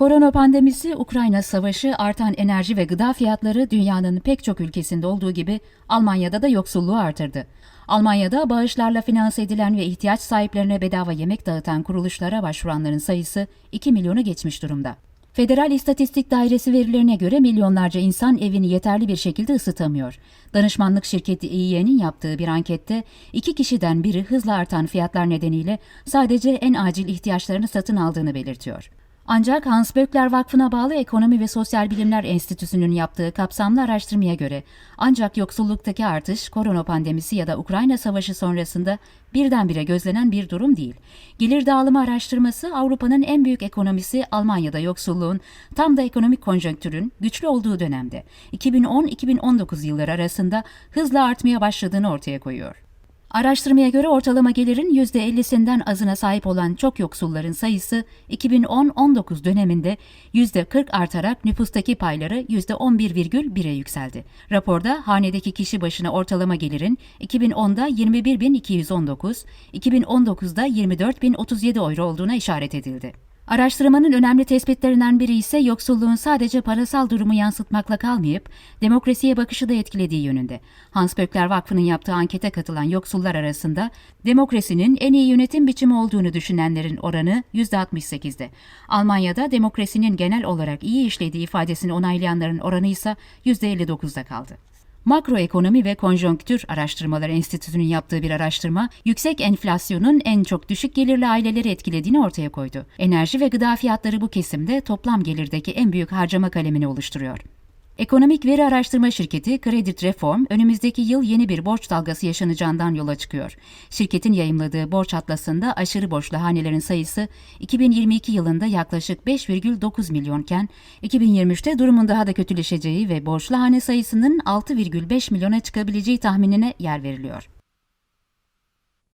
Korona pandemisi, Ukrayna savaşı, artan enerji ve gıda fiyatları dünyanın pek çok ülkesinde olduğu gibi Almanya'da da yoksulluğu artırdı. Almanya'da bağışlarla finanse edilen ve ihtiyaç sahiplerine bedava yemek dağıtan kuruluşlara başvuranların sayısı 2 milyonu geçmiş durumda. Federal İstatistik Dairesi verilerine göre milyonlarca insan evini yeterli bir şekilde ısıtamıyor. Danışmanlık şirketi İYE'nin yaptığı bir ankette iki kişiden biri hızla artan fiyatlar nedeniyle sadece en acil ihtiyaçlarını satın aldığını belirtiyor. Ancak Hans Böckler Vakfı'na bağlı Ekonomi ve Sosyal Bilimler Enstitüsü'nün yaptığı kapsamlı araştırmaya göre ancak yoksulluktaki artış korona pandemisi ya da Ukrayna savaşı sonrasında birdenbire gözlenen bir durum değil. Gelir dağılımı araştırması Avrupa'nın en büyük ekonomisi Almanya'da yoksulluğun tam da ekonomik konjonktürün güçlü olduğu dönemde 2010-2019 yılları arasında hızla artmaya başladığını ortaya koyuyor. Araştırmaya göre ortalama gelirin %50'sinden azına sahip olan çok yoksulların sayısı 2010-19 döneminde %40 artarak nüfustaki payları %11,1'e yükseldi. Raporda hanedeki kişi başına ortalama gelirin 2010'da 21.219, 2019'da 24.037 euro olduğuna işaret edildi. Araştırmanın önemli tespitlerinden biri ise yoksulluğun sadece parasal durumu yansıtmakla kalmayıp demokrasiye bakışı da etkilediği yönünde. Hans Böckler Vakfı'nın yaptığı ankete katılan yoksullar arasında demokrasinin en iyi yönetim biçimi olduğunu düşünenlerin oranı %68'de. Almanya'da demokrasinin genel olarak iyi işlediği ifadesini onaylayanların oranı ise %59'da kaldı. Makroekonomi ve Konjonktür Araştırmaları Enstitüsü'nün yaptığı bir araştırma, yüksek enflasyonun en çok düşük gelirli aileleri etkilediğini ortaya koydu. Enerji ve gıda fiyatları bu kesimde toplam gelirdeki en büyük harcama kalemini oluşturuyor. Ekonomik veri araştırma şirketi Credit Reform, önümüzdeki yıl yeni bir borç dalgası yaşanacağından yola çıkıyor. Şirketin yayımladığı borç atlasında aşırı borçlu hanelerin sayısı 2022 yılında yaklaşık 5,9 milyonken, 2023'te durumun daha da kötüleşeceği ve borçlu hane sayısının 6,5 milyona çıkabileceği tahminine yer veriliyor.